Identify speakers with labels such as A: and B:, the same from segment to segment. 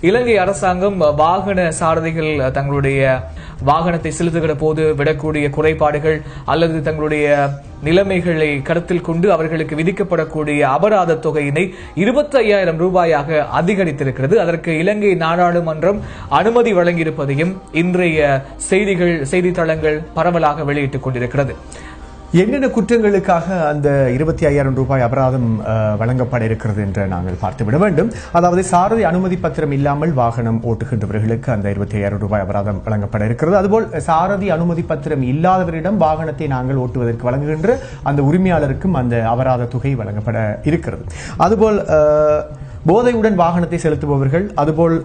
A: இலங்கை அரசாங்கம் வாகன சாரதிகள் தங்களுடைய வாகனத்தை செலுத்துகிற போது விடக்கூடிய குறைபாடுகள் அல்லது தங்களுடைய நிலைமைகளை கருத்தில் கொண்டு அவர்களுக்கு விதிக்கப்படக்கூடிய அபராத தொகையினை இருபத்தி ஐயாயிரம் ரூபாயாக அதிகரித்திருக்கிறது. அதற்கு இலங்கை நாடாளுமன்றம் அனுமதி வழங்கியிருப்பதையும் இன்றைய செய்திகள் செய்தித்தளங்கள் பரவலாக வெளியிட்டுக் கொண்டிருக்கிறது.
B: என்னென்ன குற்றங்களுக்காக அந்த இருபத்தி ஐயாயிரம் ரூபாய் அபராதம் வழங்கப்பட இருக்கிறது என்று நாங்கள் பார்த்துவிட வேண்டும். அதாவது சாரதி அனுமதி பத்திரம் இல்லாமல் வாகனம் ஓட்டுகின்றவர்களுக்கு அந்த இருபத்தி ஐயாயிரம் ரூபாய் அபராதம் வழங்கப்பட இருக்கிறது. அதுபோல் சாரதி அனுமதி பத்திரம் இல்லாதவரிடம் வாகனத்தை நாங்கள் ஓட்டுவதற்கு வழங்குகின்ற அந்த உரிமையாளருக்கும் அந்த அபராத தொகை வழங்கப்பட இருக்கிறது. அதுபோல் போதையுடன் வாகனத்தை செலுத்துபவர்கள் அதுபோல்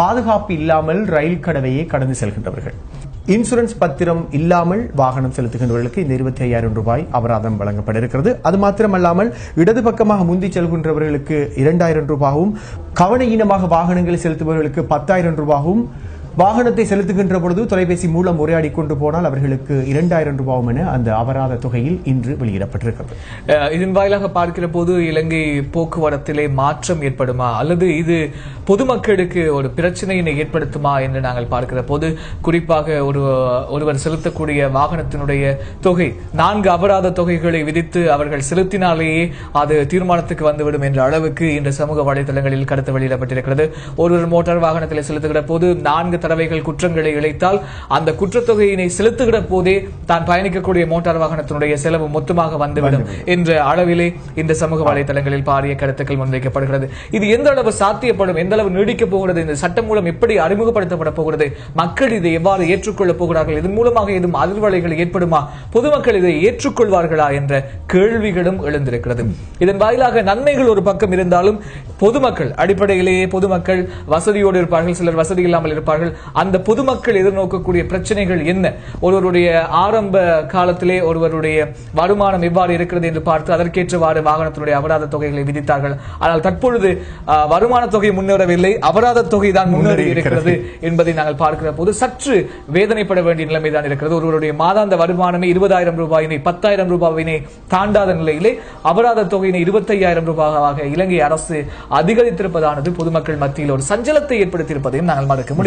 B: பாதுகாப்பு இல்லாமல் ரயில் கடவையை கடந்து செல்கின்றவர்கள். இன்சூரன்ஸ் பத்திரம் இல்லாமல் வாகனம் செலுத்துகின்றவர்களுக்கு இந்த இருபத்தி ஐயாயிரம் ரூபாய் அபராதம் வழங்கப்பட இருக்கிறது அது மாத்திரமல்லாமல் இடது பக்கமாக முந்தி செல்கின்றவர்களுக்கு இரண்டாயிரம் ரூபாயும் கவனஈனமாக வாகனங்களை செலுத்துபவர்களுக்கு பத்தாயிரம் ரூபாயும் வாகனத்தை செலுத்துகின்ற பொழுது தொலைபேசி மூலம் உரையாடி கொண்டு போனால் அவர்களுக்கு இரண்டாயிரம் ரூபாயும் என அந்த அபராத தொகையில் இன்று வெளியிடப்பட்டிருக்கிறது.
A: இதன் வாயிலாக பார்க்கிற போது இலங்கை போக்குவரத்திலே மாற்றம் ஏற்படுமா? அல்லது இது பொதுமக்களுக்கு ஒரு பிரச்சனையினை ஏற்படுத்துமா என்று நாங்கள் பார்க்கிற போது குறிப்பாக ஒரு ஒருவர் செலுத்தக்கூடிய வாகனத்தினுடைய தொகை நான்கு அபராத தொகைகளை விதித்து அவர்கள் செலுத்தினாலேயே அது தீர்மானத்துக்கு வந்துவிடும் என்ற அளவுக்கு இன்று சமூக வலைதளங்களில் கருத்து வெளியிடப்பட்டிருக்கிறது. ஒருவர் மோட்டார் வாகனத்தில் செலுத்துகிற போது நான்கு தடவைகள் குற்றங்களை இழைத்தால் அந்த குற்றத்தொகையினை செலுத்துகிற போதே தான் பயணிக்கக்கூடிய மோட்டார் வாகனத்தினுடைய செலவு மொத்தமாக வந்துவிடும். என்ற அளவிலே இந்த சமூக வலைதளங்களில் பாரிய கருத்துக்கள் முன்வைக்கப்படுகிறது. இது எந்த அளவு சாத்தியப்படும் எந்த அளவு நீடிக்கப் போகிறது இந்த சட்டம் மூலம் எப்படி அறிமுகப்படுத்தப்பட போகிறது மக்கள் இதை எவ்வாறு ஏற்றுக்கொள்ளப் போகிறார்கள் இதன் மூலமாக எதுவும் அதிர்வலைகள் ஏற்படுமா பொதுமக்கள் இதை ஏற்றுக்கொள்வார்களா என்ற கேள்விகளும் எழுந்திருக்கிறது. இதன் வாயிலாக நன்மைகள் ஒரு பக்கம் இருந்தாலும் பொதுமக்கள் அடிப்படையிலேயே பொதுமக்கள் வசதியோடு இருப்பார்கள் சிலர் வசதி இல்லாமல் இருப்பார்கள் அந்த பொதுமக்கள் எதிர்நோக்கக்கூடிய பிரச்சனைகள் என்ன? ஒருவருடைய ஆரம்ப காலத்திலே ஒருவருடைய வருமானம் எவ்வாறு இருக்கிறது என்று பார்த்து அதற்கேற்றவாறு வாகனத்தினுடைய அபராத தொகைகளை விதித்தார்கள். ஆனால் தற்பொழுது வருமான தொகை முன்னேறவில்லை அபராத தொகை தான் முன்னேறி இருக்கிறது. என்பதை நாங்கள் பார்க்கிற போது சற்று வேதனைப்பட வேண்டிய நிலைமை தான் இருக்கிறது. ஒருவருடைய மாதாந்த வருமானமே இருபதாயிரம் ரூபாயினை பத்தாயிரம் ரூபாயினை தாண்டாத நிலையிலே அபராத தொகையினை இருபத்தையாயிரம் ரூபாயாக இலங்கை அரசு அதிகரித்திருப்பதானது பொதுமக்கள் மத்தியில் ஒரு சஞ்சலத்தை ஏற்படுத்தியிருப்பதையும் நாங்கள் மறக்க முடியும்.